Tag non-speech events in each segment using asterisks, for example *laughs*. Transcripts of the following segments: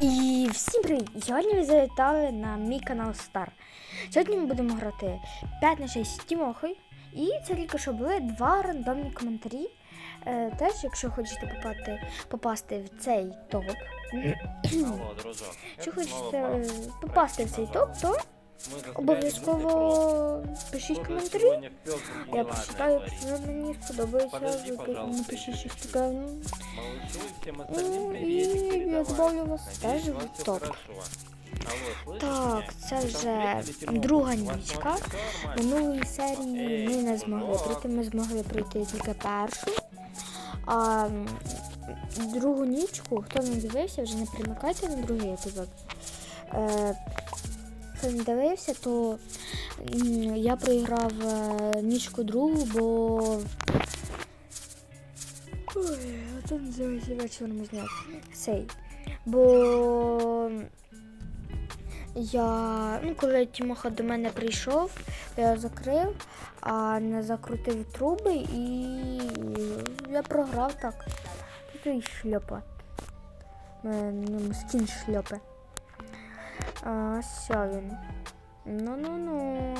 І всім привіт! І Сьогодні ви завітали на мій канал Star. Сьогодні ми будемо грати 5 на 6 з Тімохою. І це тільки що були два рандомні коментарі. Е, теж, якщо хочете попати, попасти в цей топ, Алло, якщо хочете е, попасти в цей топ, то обов'язково пишіть Боже, коментарі. сегодня пёс Я неладное прочитаю, творит. якщо мені сподобається, Подожди, ви пожалуйста, напишіть щось Игорь. таке. ну, Малышу и всем Ну, остальным и приветик я передавай. добавлю вас Надеюсь, тоже у вас в всё топ. хорошо. Алло, слышишь Так, меня? це Вы там вже встретили Тимоху? друга У вас нічка. норм? Всё нормально? Минулої серії ми не змогли пройти, ми змогли пройти тільки першу. А м, другу нічку, хто не дивився, вже не примикайте на другий епізод. Е, хто не дивився, то я проіграв е, нічку другу, бо. Ой, а це називається вечором зняти. Сей. Бо я, ну, коли Тімоха до мене прийшов, я закрив, а не закрутив труби і я програв так. Такий шльопа. Ну, скін шльопи. А, що він? Ну-ну-ну.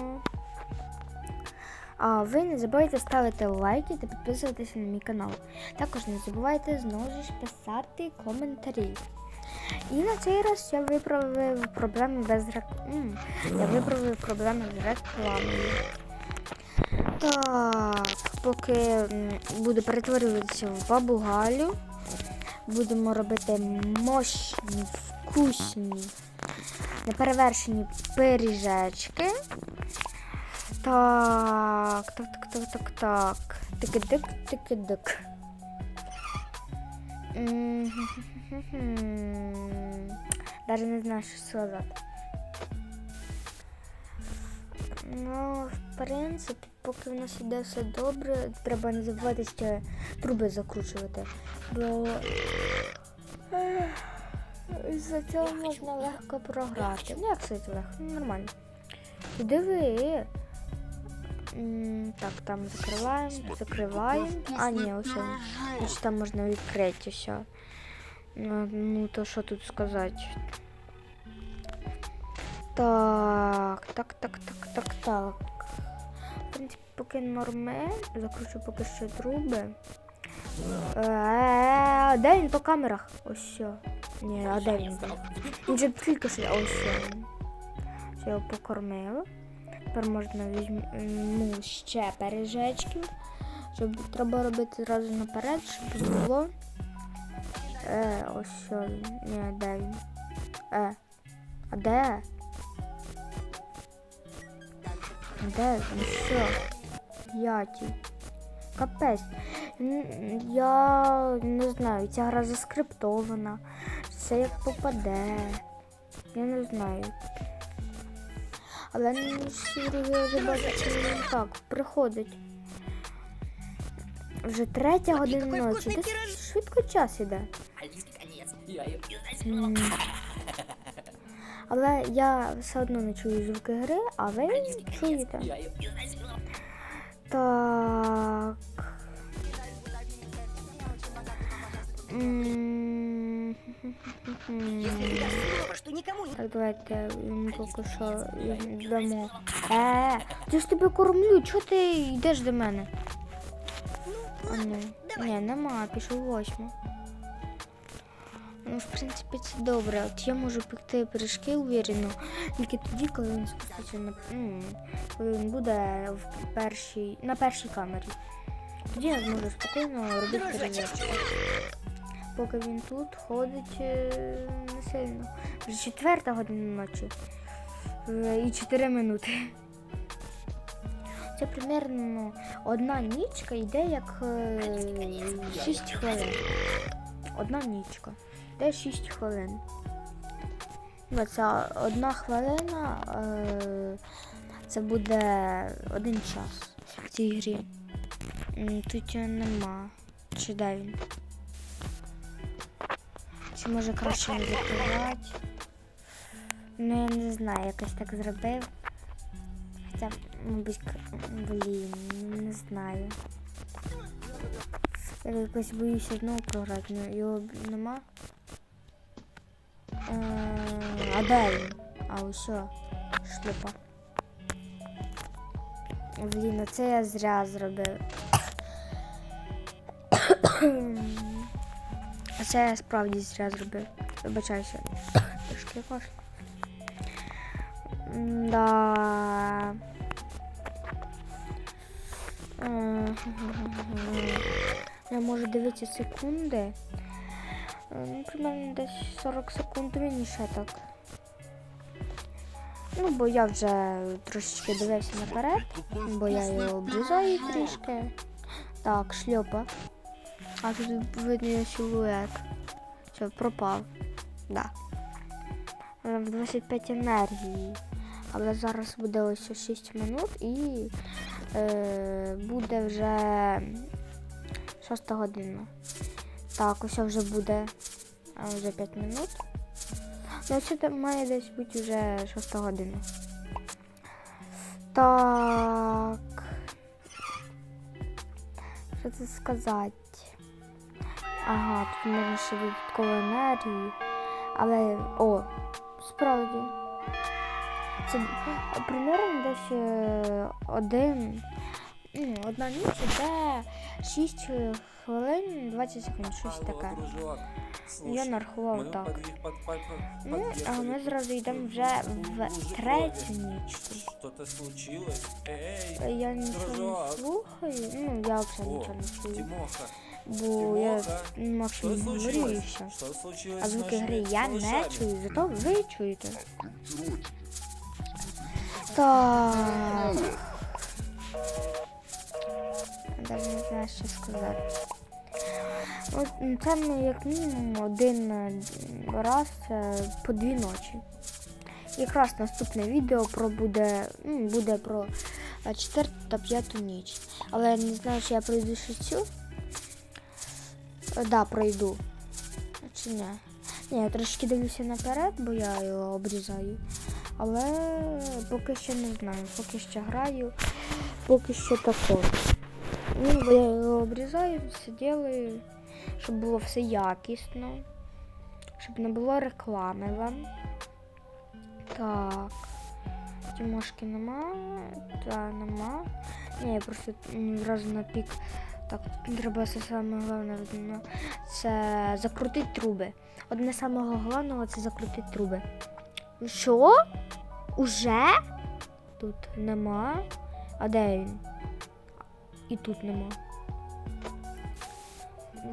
А ви не забувайте ставити лайки та підписуватися на мій канал. Також не забувайте знову ж писати коментарі. І на цей раз я виправив проблеми без реклами. Я виправив проблеми з рекламою. Так, поки буду перетворюватися в бабу Галю, будемо робити мощні, вкусні, неперевершені пиріжечки. Так, так, так, так, так, так. Тики-дик, тики-дик. Даже не знаю, що сказати. Ну, в принципі, поки в нас іде все добре, треба не забувати ще труби закручувати. Бо за цього можна легко програти. Ну, як це легко? Нормально. Диви. Так, там закриваємо, закриваємо. А, ні, ось. Значить, там можна відкрити все. Ну, ну, то що тут сказати? Так, так, так, так, так, так. В принципі, поки норме, закручу поки що труби. Е, Де він по камерах? Ось що. Ні, а де він був? Він же тільки що. Ось. Все, його покормила. Тепер можна візьму ще пиріжечків. Щоб треба робити зразу наперед, щоб було. Е, ось що. Ні, де він? Е. А де? А Де? Ну що? П'яті. Капець. Я не знаю, ця гра заскриптована. Все як попаде. Я не знаю. Але не всі другі бачать, так приходить. Вже третя година ночі. Десь швидко час іде. Але я все одно не чую звуки гри, а ви чуєте. Так. Так, давайте поки що дамо. Е, я ж тебе кормлю, чого ти йдеш до мене? А, ні. Ні, нема, пішов восьму. Ну, в принципі, це добре. От я можу пекти пиріжки уверено, тільки тоді, коли він спуститься на ну, коли він буде в першій, на першій камері. Тоді я зможу спокійно робити пиріжечки. Поки він тут ходить е, не сильно. Вже четверта година ночі. Е, І 4 минути. Це примерно одна нічка йде як 6 хвилин. Одна нічка. Йде 6 хвилин. Це одна хвилина. е, Це буде один час в цій грі. Тут нема. Чи де він? Чи може краще не закривати? Ну я не знаю, якось так зробив. Хоча, мабуть, блін, не знаю. Я якось боюся знову програти, ну його нема. Е, а він? А ось що? Шлюпа. Блін, це я зря зробив. Це я справді зря зробив. Вибачайся. *laughs* Трошки кашля. Да. Е, Я можу дивитися секунди. Е, Ну, примерно десь 40 секунд мені ще так. Ну, бо я вже трошечки дивився наперед, бо я його обрізаю трішки. Так, шльопа. А тут видно силует. Що, пропав. Да. В 25 енергії. Але зараз буде ось 6 минут і е, буде вже 6 година. Так, ось вже буде вже 5 минут. Ну, це має десь бути вже 6 година. Так. Що це сказати? Ага, тут можна ще додаткову енергію. Але. О, справді. Це примерно десь е, один. ну, Одна ніч іде 6 хвилин 20 секунд, щось таке. Я нарахував так. Ну, а ми зразу йдемо вже в третю нічку. Случилось? Эй, Е, Я нічого не слухаю, ну я взагалі нічого не чую. Бо я максимум говорю і все. А звуки гри я не чую, зато ви чуєте. Так. Я навіть не знаю, що сказати. От це ми як мінімум один е, раз е, по дві ночі. Якраз наступне відео про буде, буде про е, четверту та п'яту ніч. Але я не знаю, чи я пройду. Е, Да, пройду. Чи ні? Ні, я трошки дивлюся наперед, бо я його обрізаю. Але поки що не знаю, поки що граю, поки що тако. Ну, бо я його обрізаю, все ділаю, щоб було все якісно, щоб не було реклами вам. Так. Тимошки нема. Та нема. Ні, я просто м, зразу на пік. Так, треба це саме головне. Це закрутити труби. Одне самого головного це закрутити труби. Що? Уже? Тут нема. А де він? І тут нема.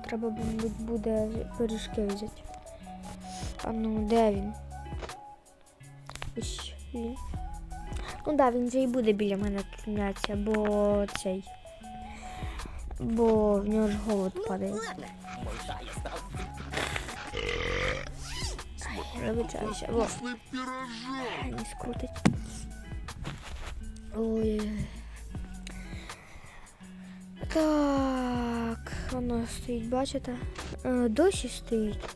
Треба буде пиріжки взяти. А ну, де він? Ось він. Ну да, він же і буде біля мене тинятися, бо цей. Бо в нього ж голод падає. Вибачаюся. Во. Не скрутить. Ой. Так, воно стоїть, бачите? Е, досі стоїть.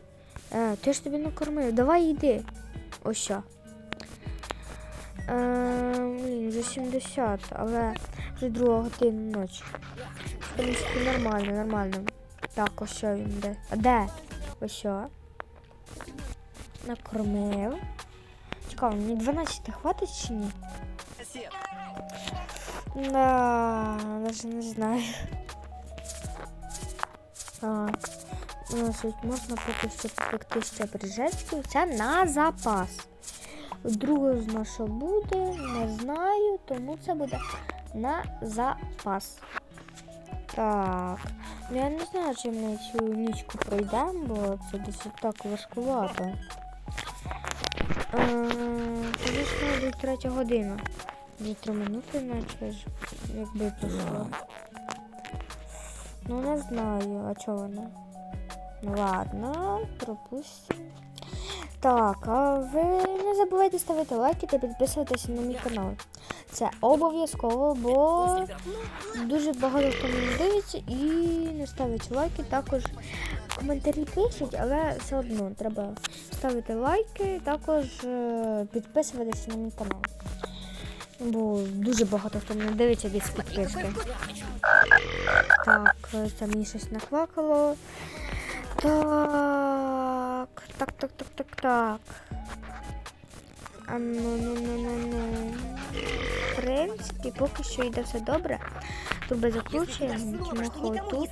Е, ти ж тобі накормив. Давай йди. Ось що. Е, блін, вже 70, але вже друга година ночі. В принципі, нормально, нормально. Так, ось що він де. А де? Ось що. Накормив. Цікаво, мені 12 хватить чи ні? Да, навіть не знаю. Так. Значить, можна поки що попекти ще брижечків. Це на запас. Друге з що буде, не знаю, тому це буде на запас. Так. Ну я не знаю, чи ми цю нічку пройдемо, бо це досить так важкувато. Е, ж вже третя година. Вже три минути наче ж якби пройшло. Ну не знаю, а чого воно? Ну ладно, пропустимо. Так, а ви не забувайте ставити лайки та підписуватися на мій канал. Це обов'язково, бо дуже багато хто мене дивиться і не ставить лайки. Також коментарі пишуть, але все одно треба ставити лайки, також е, підписуватися на мій канал. Бо дуже багато хто мене дивиться без підписки. Так, це мені щось наквакало. Так. Так, так, так, так, так, так. А ну, ну, ну, ну, ну. В принципі, поки що йде все добре. Труби закручуємо, тімохо тут.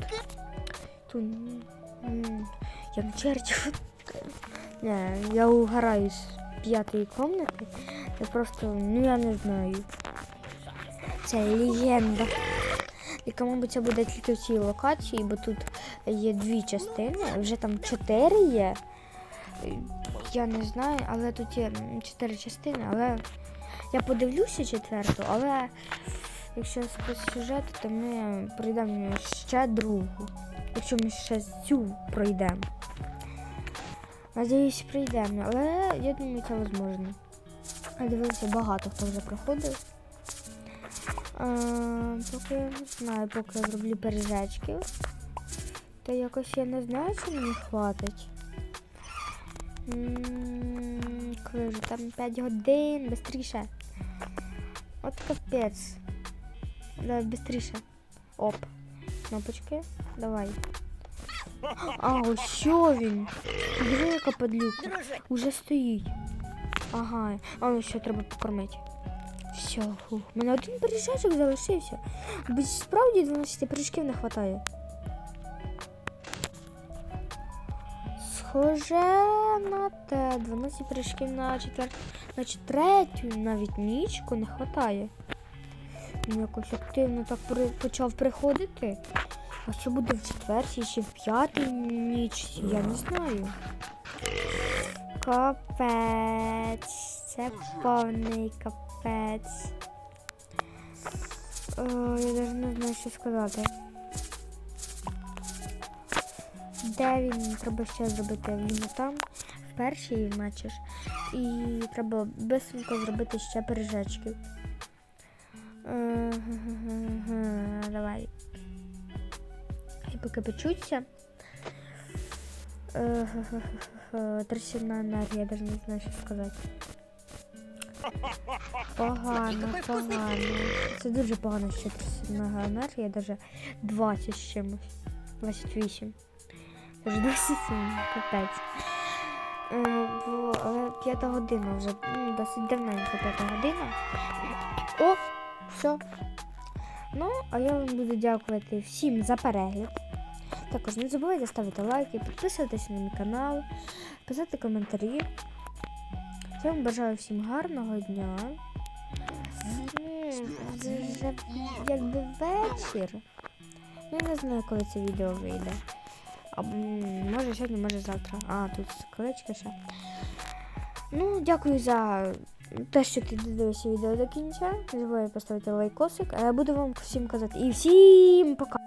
Тут. Як чертів. Не, я угораю з п'ятої комнати. Я просто, ну я не знаю. Це легенда. Яка, мабуть, це буде тільки в цій локації, бо тут є дві частини, вже там чотири є. Я не знаю, але тут є чотири частини, але я подивлюся четверту, але якщо з сюжету, то ми пройдемо ще другу. Якщо ми ще цю пройдемо. Надіюсь, пройдемо, але я думаю, це можливо. Я дивився, багато хто вже проходив. А, поки не знаю, поки я зроблю пережечки. То якось я не знаю, чи мені хватить. Коли вже там 5 годин, бистріше. От капець. Давай бистріше. Оп. Кнопочки. Давай. А, ось що він? Диви, яка падлюка. Уже стоїть. Ага. А ну що треба покормити. Все, фух. У мене один пиріжечок залишився. Бо справді 12 пиріжків не вистачає. Схоже на те. 12 пиріжків на четвер... на третю навіть нічку не вистачає. Він якось активно так при... почав приходити. А що буде в четвертій чи в п'ятій нічці, я не знаю. Капець. Це повний капець. О, я навіть не знаю, що сказати. Де він? Треба ще зробити він там, в першій бачиш. І треба бистренько зробити ще пиріжечків. Е, Давай. Хай поки печуться. Е, енергія, я навіть не знаю, що сказати. Погано, погано. Це дуже погано, що трясина енергія, навіть 20 з чимось. 28. Ж 27, капець. Е, бо, але п'ята година вже, досить давненько п'ята година. О, все. Ну, а я вам буду дякувати всім за перегляд. Також не забувайте ставити лайки, підписуватися на мій канал, писати коментарі. Я вам бажаю всім гарного дня. Вже вже якби вечір. Я не знаю, коли це відео вийде. А, може сьогодні, може завтра. А, тут скличка ще. Ну, дякую за те, що ти дивився відео до кінця. Не забувай поставити лайкосик. А я буду вам всім казати. І всім пока!